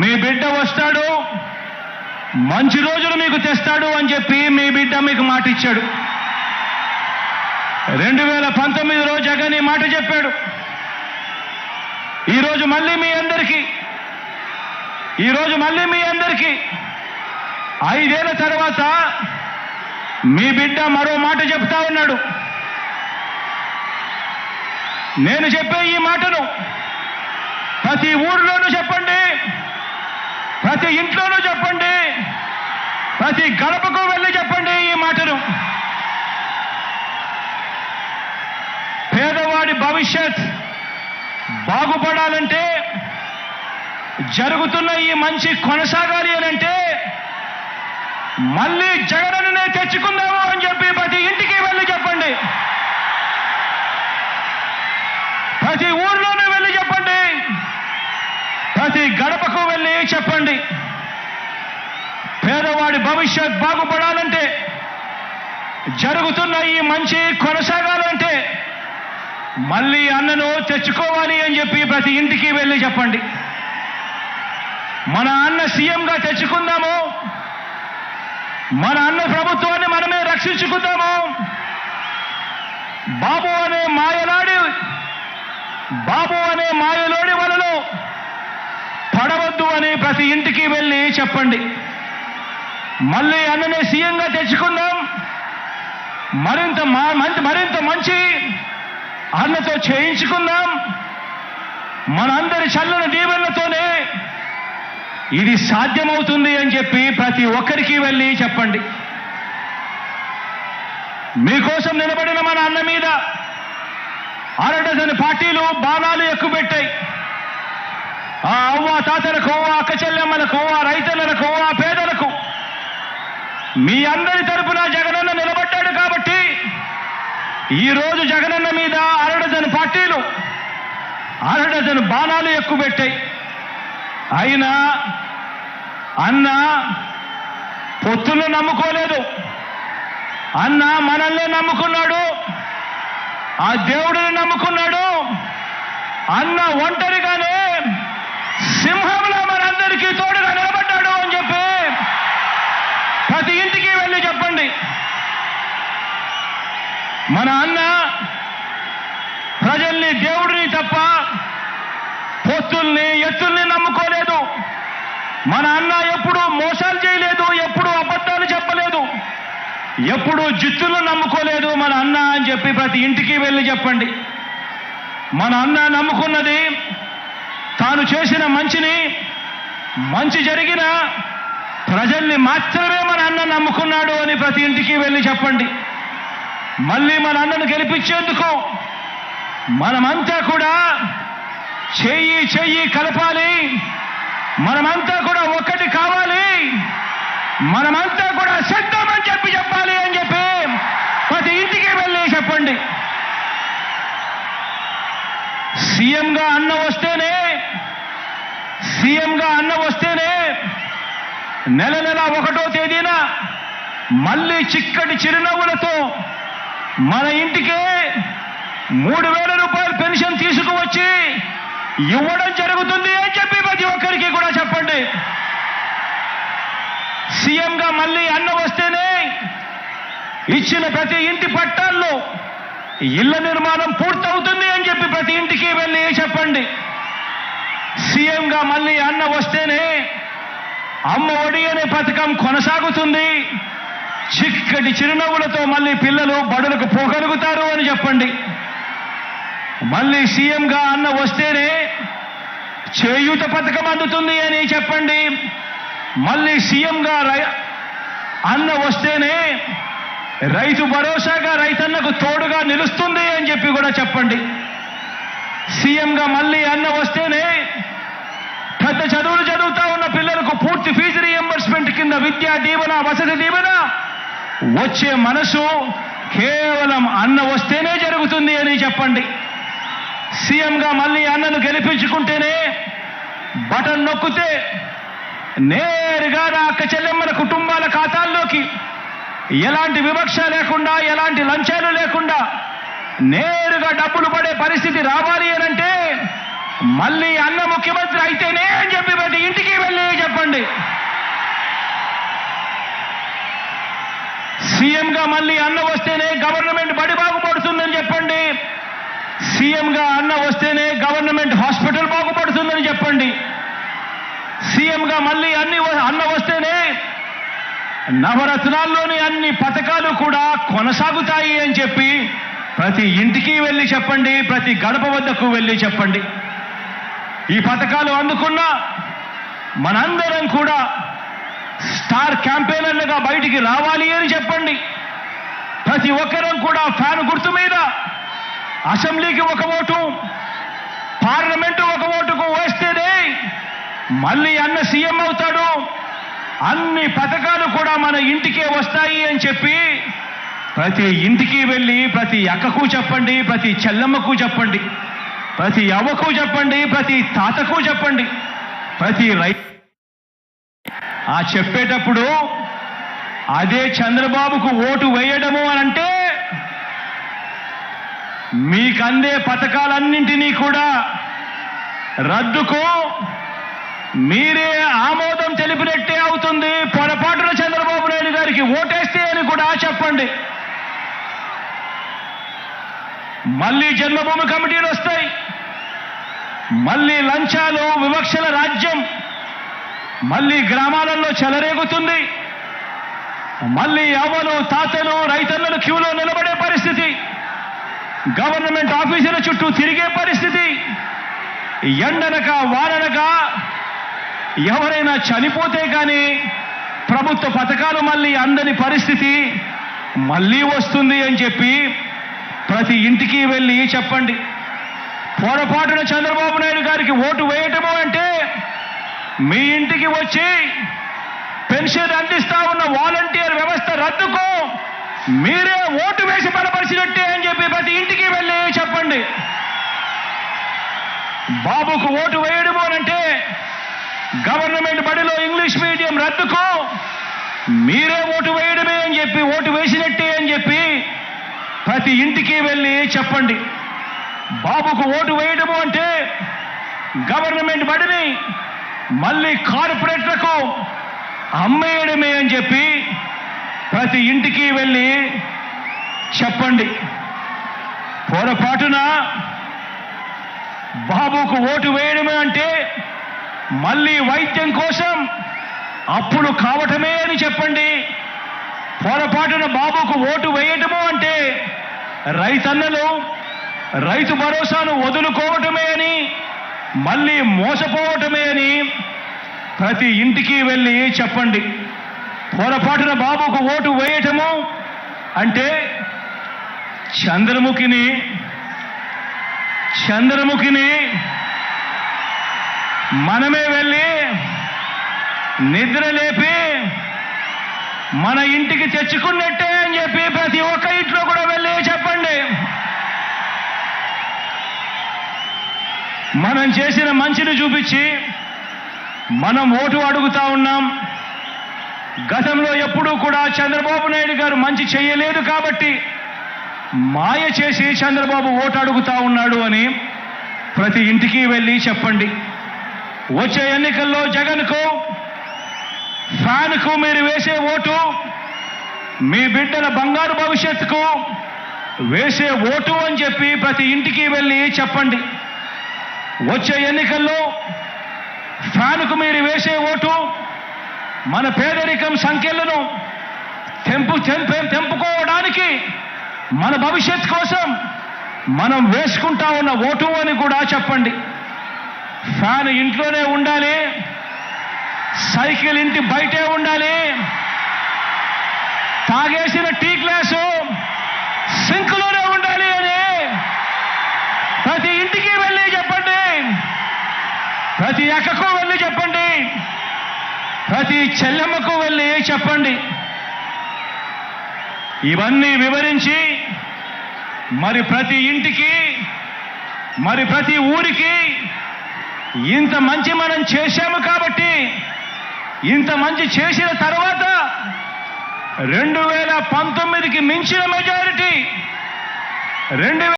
మీ బిడ్డ వస్తాడు మంచి రోజులు మీకు తెస్తాడు అని చెప్పి మీ బిడ్డ మీకు మాట ఇచ్చాడు. రెండు వేల పంతొమ్మిదిలో జగన్ ఈ మాట చెప్పాడు. ఈరోజు మళ్ళీ మీ అందరికీ ఈరోజు మళ్ళీ మీ అందరికీ ఐదేళ్ళ తర్వాత మీ బిడ్డ మరో మాట చెప్తా ఉన్నాడు. నేను చెప్పే ఈ మాటను ప్రతి ఊరిలోనూ చెప్పండి. ప్రతి ఇంట్లోనూ చెప్పండి. ప్రతి గడపకు వెళ్ళి చెప్పండి ఈ మాటను. పేదవాడి భవిష్యత్ బాగుపడాలంటే జరుగుతున్న ఈ మంచి కొనసాగాలి అని అంటే మళ్ళీ జగనన్నే తెచ్చుకుందాము అని చెప్పి ప్రతి ఇంటికి వెళ్ళి చెప్పండి. ప్రతి ఊర్లోనూ వెళ్ళి చెప్పండి ప్రతి గడపకు వెళ్ళి చెప్పండి. పేదవాడి భవిష్యత్ బాగుపడాలంటే జరుగుతున్న ఈ మంచి కొనసాగాలంటే మళ్ళీ అన్నను తెచ్చుకోవాలి అని చెప్పి ప్రతి ఇంటికి వెళ్ళి చెప్పండి. మన అన్న సీఎంగా తెచ్చుకుందాము. మన అన్న ప్రభుత్వాన్ని మనమే రక్షించుకుందాము. బాబు అనే మాయలాడి బాబు అనే మాయలోడి వలలో పడవద్దు అని ప్రతి ఇంటికి వెళ్ళి చెప్పండి. మళ్ళీ అన్ననే సీఎంగా తెచ్చుకుందాం. మరింత మా- మంచి- మరింత మంచి అన్నతో చేయించుకుందాం. మనందరి చల్లని దీవెనలతోనే ఇది సాధ్యమవుతుంది అని చెప్పి ప్రతి ఒక్కరికి వెళ్ళి చెప్పండి. మీకోసం నిలబడిన మన అన్న మీద అరడజన్ పార్టీలు బాణాలు ఎక్కుపెట్టాయి. ఆ అవ్వ తాతలకు అక్క చెల్లెమ్మలకు ఆ రైతులకు ఆ పేదలకు. మీ అందరి తరపున జగనన్న నిలబడ్డాడు కాబట్టి ఈరోజు జగనన్న మీద అరడజను పార్టీలు అరడజను బాణాలు ఎక్కుపెట్టాయి. అయినా అన్న పొత్తులు నమ్ముకోలేదు. అన్న మనల్నే నమ్ముకున్నాడు. ఆ దేవుడిని నమ్ముకున్నాడు. అన్న ఒంటరిగానే సింహంలో మనందరికీ తోడుగా నిలబడ్డాడు అని చెప్పి ప్రతి ఇంటికి వెళ్ళి చెప్పండి. మన అన్న ప్రజల్ని దేవుడిని తప్ప పొత్తుల్ని ఎత్తుల్ని నమ్ముకోలేదు. మన అన్న ఎప్పుడు మోసాలు చేయలేదు ఎప్పుడు అబద్ధాలు చెప్పలేదు ఎప్పుడు జిత్తులు నమ్ముకోలేదు మన అన్న అని చెప్పి ప్రతి ఇంటికి వెళ్ళి చెప్పండి. మన అన్న నమ్ముకున్నది తాను చేసిన మంచిని మంచి జరిగిన ప్రజల్ని మాత్రమే మన అన్న నమ్ముకున్నాడు అని ప్రతి ఇంటికి వెళ్ళి చెప్పండి. మళ్ళీ మన అన్నను గెలిపించేందుకు మనమంతా కూడా చెయ్యి చెయ్యి కలపాలి. మనమంతా కూడా ఒక్కటి కావాలి. మనమంతా కూడా సిద్ధం అని చెప్పి చెప్పాలి అని చెప్పి ప్రతి ఇంటికి వెళ్ళి చెప్పండి. సీఎంగా అన్న వస్తేనే సీఎంగా అన్న వస్తేనే నెల నెల ఒకటో తేదీన మళ్ళీ చిక్కటి చిరునవ్వులతో మన ఇంటికే మూడు వేల రూపాయల పెన్షన్ తీసుకువచ్చి ఇవ్వడం జరుగుతుంది అని చెప్పి ప్రతి ఒక్కరికి కూడా చెప్పండి. సీఎంగా మళ్ళీ అన్న వస్తేనే ఇచ్చిన ప్రతి ఇంటి పట్టాల్లో ఇళ్ళ నిర్మాణం పూర్తవుతుంది అని చెప్పి ప్రతి ఇంటికి వెళ్ళి చెప్పండి. సీఎంగా మళ్ళీ అన్న వస్తేనే అమ్మ ఒడి అనే పథకం కొనసాగుతుంది. చిక్కటి చిరునవ్వులతో మళ్ళీ పిల్లలు బడులకు పోగలుగుతారు అని చెప్పండి. మళ్ళీ సీఎంగా అన్న వస్తేనే చేయూత పథకం అందుతుంది అని చెప్పండి. మళ్ళీ సీఎంగా రై అన్న వస్తేనే రైతు భరోసాగా రైతన్నకు తోడుగా నిలుస్తుంది అని చెప్పి కూడా చెప్పండి. సీఎంగా మళ్ళీ అన్న వస్తేనే పెద్ద చదువులు చదువుతా ఉన్న పిల్లలకు పూర్తి ఫీజు రీఎంబర్స్మెంట్ కింద విద్యా దీవెన వసతి దీవెన వచ్చే మనసు కేవలం అన్న వస్తేనే జరుగుతుంది అని చెప్పండి. సీఎంగా మళ్ళీ అన్నను గెలిపించుకుంటేనే బటన్ నొక్కితే నేరుగా నా అక్క చెల్లెమ్మల కుటుంబాల ఖాతాల్లోకి ఎలాంటి వివక్ష లేకుండా ఎలాంటి లంచాలు లేకుండా నేరుగా డబ్బులు పడే పరిస్థితి రావాలి అనంటే మళ్ళీ అన్న ముఖ్యమంత్రి అయితేనే అని చెప్పి ప్రతి ఇంటికి వెళ్ళి చెప్పండి. సీఎంగా మళ్ళీ అన్న వస్తేనే గవర్నమెంట్ బడి బాగుపడుతుందని చెప్పండి. సీఎంగా అన్న వస్తేనే గవర్నమెంట్ హాస్పిటల్ బాగుపడుతుందని చెప్పండి. సీఎంగా మళ్ళీ అన్ని అన్న వస్తేనే నవరత్నాల్లోని అన్ని పథకాలు కూడా కొనసాగుతాయి అని చెప్పి ప్రతి ఇంటికి వెళ్ళి చెప్పండి ప్రతి గడప వద్దకు వెళ్ళి చెప్పండి. ఈ పథకాలు అందుకున్న మనందరం కూడా స్టార్ క్యాంపెయినర్లుగా బయటికి రావాలి అని చెప్పండి. ప్రతి ఒక్కరం కూడా ఫ్యాన్ గుర్తు మీద అసెంబ్లీకి ఒక ఓటు పార్లమెంటు ఒక ఓటుకు వేస్తేనే మళ్ళీ అన్న సీఎం అవుతాడు. అన్ని పథకాలు కూడా మన ఇంటికే వస్తాయి అని చెప్పి ప్రతి ఇంటికి వెళ్ళి ప్రతి అక్కకు చెప్పండి ప్రతి చెల్లమ్మకు చెప్పండి ప్రతి అవ్వకు చెప్పండి ప్రతి తాతకు చెప్పండి ప్రతి రై ఆ చెప్పేటప్పుడు అదే చంద్రబాబుకు ఓటు వేయడము అని అంటే మీకు అందే పథకాలన్నింటినీ కూడా రద్దుకు మీరే ఆమోదం తెలిపినట్టే అవుతుంది. పొరపాటున చంద్రబాబు నాయుడు గారికి ఓటేస్తే అని కూడా చెప్పండి. మళ్ళీ జన్మభూమి కమిటీలు వస్తాయి. మళ్ళీ లంచాలు వివక్షల రాజ్యం మళ్ళీ గ్రామాలలో చెలరేగుతుంది. మళ్ళీ అవ్వలు తాతలు రైతన్నలు క్యూలో నిలబడే పరిస్థితి. గవర్నమెంట్ ఆఫీసుల చుట్టూ తిరిగే పరిస్థితి. ఎండనక వాననక ఎవరైనా చనిపోతే కానీ ప్రభుత్వ పథకాలు మళ్ళీ అందని పరిస్థితి మళ్ళీ వస్తుంది అని చెప్పి ప్రతి ఇంటికి వెళ్ళి చెప్పండి. పొరపాటున చంద్రబాబు నాయుడు గారికి ఓటు వేయటము అంటే మీ ఇంటికి వచ్చి పెన్షన్ అందిస్తా ఉన్న వాలంటీర్ వ్యవస్థ రద్దుకు మీరే ఓటు వేసి బలపరిచినట్టే అని చెప్పి ప్రతి ఇంటికి వెళ్ళి చెప్పండి. బాబుకు ఓటు వేయడము అంటే గవర్నమెంట్ బడిలో ఇంగ్లీష్ మీడియం రద్దుకు మీరే ఓటు వేయడమే అని చెప్పి ఓటు వేసినట్టే అని చెప్పి ప్రతి ఇంటికి వెళ్ళి చెప్పండి. బాబుకు ఓటు వేయడము అంటే గవర్నమెంట్ బడిని మళ్ళీ కార్పొరేట్లకు అమ్మేయడమే అని చెప్పి ప్రతి ఇంటికి వెళ్ళి చెప్పండి. పొరపాటున బాబుకు ఓటు వేయడమే అంటే మళ్ళీ వైద్యం కోసం అప్పులు కావటమే అని చెప్పండి. పొరపాటున బాబుకు ఓటు వేయటము అంటే రైతన్నలు రైతు భరోసాను వదులుకోవటమే అని మళ్ళీ మోసపోవటమే అని ప్రతి ఇంటికి వెళ్ళి చెప్పండి. పొరపాటున బాబుకు ఓటు వేయటము అంటే చంద్రముఖిని చంద్రముఖిని మనమే వెళ్ళి నిద్ర లేపి మన ఇంటికి తెచ్చుకున్నట్టే అని చెప్పి ప్రతి ఒక్క ఇంట్లో కూడా వెళ్ళి చెప్పండి మనం చేసిన మంచిని చూపించి మనం ఓటు అడుగుతా ఉన్నాం. గతంలో ఎప్పుడూ కూడా చంద్రబాబు నాయుడు గారు మంచి చేయలేదు కాబట్టి మాయ చేసి చంద్రబాబు ఓటు అడుగుతా ఉన్నాడు అని ప్రతి ఇంటికి వెళ్ళి చెప్పండి. వచ్చే ఎన్నికల్లో జగన్కు ఫ్యాన్కు మీరు వేసే ఓటు మీ బిడ్డల బంగారు భవిష్యత్తుకు వేసే ఓటు అని చెప్పి ప్రతి ఇంటికి వెళ్ళి చెప్పండి. వచ్చే ఎన్నికల్లో ఫ్యాన్కు మీరు వేసే ఓటు మన పేదరికం సంఖ్యలను తెంపు తెంపుకోవడానికి మన భవిష్యత్ కోసం మనం వేసుకుంటా ఉన్న ఓటు అని కూడా చెప్పండి. ఫ్యాన్ ఇంట్లోనే ఉండాలి సైకిల్ ఇంటి బయటే ఉండాలి తాగేసిన టీ గ్లాసు సింక్లోనే ఉండాలి అని ప్రతి ఇంటికి వెళ్ళి చెప్పండి ప్రతి అక్కకు వెళ్ళి చెప్పండి. ప్రతి చెల్లెమ్మకు వెళ్ళి చెప్పండి. ఇవన్నీ వివరించి మరి ప్రతి ఇంటికి మరి ప్రతి ఊరికి ఇంత మంచి మనం చేశాము కాబట్టి ఇంత మంచి చేసిన తర్వాత రెండు వేల పంతొమ్మిదికి మించిన మెజారిటీ రెండు